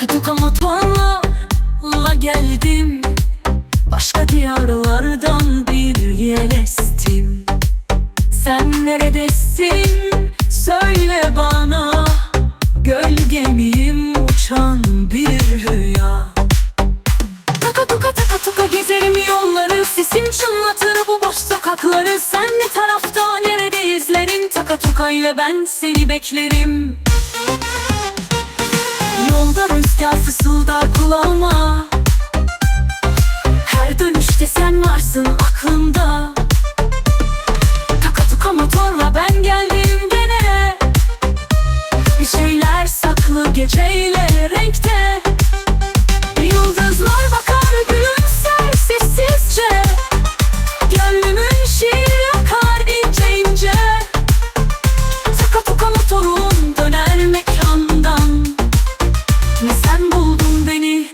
Sıkı motorla la geldim. Başka diyarlardan bir yelestim Sen neredesin? Söyle bana. Gölge miyim uçan bir rüya. Taka tuka taka tuka gezerim yolları. Sesim çınlatır bu boş sokakları. Sen ne tarafta nerede izlerin? Taka tuka ile ben seni beklerim. Yolda rüzgar fısıldar kulağıma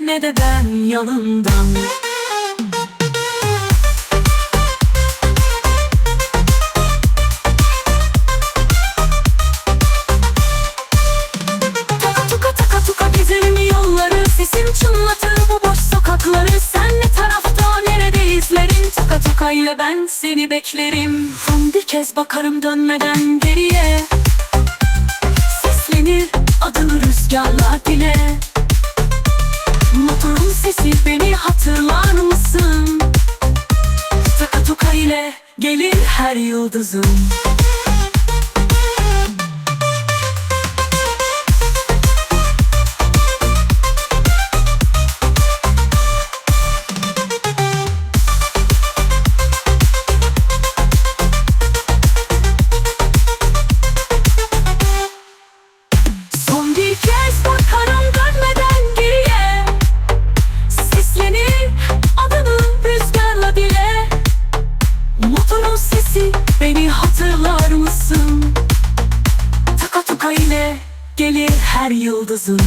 ne de ben yanından. Taka tuka taka yolları. Sesim çınlatır bu boş sokakları. Sen ne tarafta nerede tuka ile ben seni beklerim. Son bir kez bakarım dönmeden geriye ile gelir her yıldızım her yıldızın